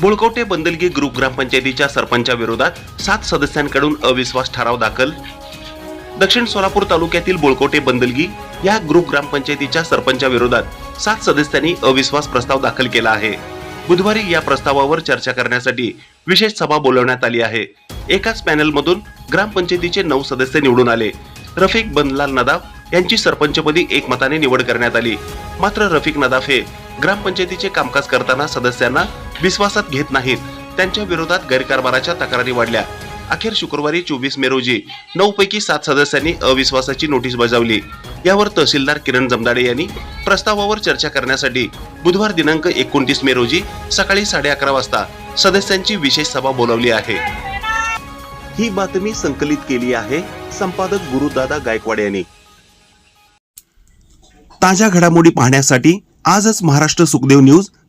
बुळकोटे बंदलगी group ग्रामपंचायतीच्या सरपंचाविरोधात सात सदस्यांकडून अविश्वास ठराव दाखल. दक्षिण सोलापूर तालुक्यातील बुळकोटे बंदलगी या ग्रुप ग्रामपंचायतीच्या सरपंचाविरोधात सात सदस्यांनी अविश्वास प्रस्ताव दाखल केला आहे. बुधवारी या प्रस्तावावर चर्चा करण्यासाठी विशेष सभा बोलवण्यात आली आहे. एकाच पॅनलमधून ग्रामपंचायतीचे नऊ सदस्य निवडून आले. रफिक बनलाल नदाफ यांची सरपंचपदी एकमताने निवड करण्यात आली. मात्र रफिक नदाफ हे ग्रामपंचायतीचे कामकाज करताना सदस्यांना विश्वासात घेत नाहीत. त्यांच्या विरोधात गैरकारभाराच्या तक्रारी वाढल्या. अखेर शुक्रवारी चोवीस मे रोजी नऊ पैकी सात सदस्यांनी अविश्वासाची नोटीस बजावली. यावर तहसीलदार किरण जमदाडे यांनी प्रस्तावावर चर्चा करण्यासाठी बुधवार दिनांक एकोणतीस मे रोजी सकाळी साडे अकरा वाजता सदस्यांची विशेष सभा बोलावली आहे. ही बातमी संकलित केली आहे संपादक गुरुदादा गायकवाड यांनी. ताज्या घडामोडी पाहण्यासाठी आजच महाराष्ट्र सुखदेव न्यूज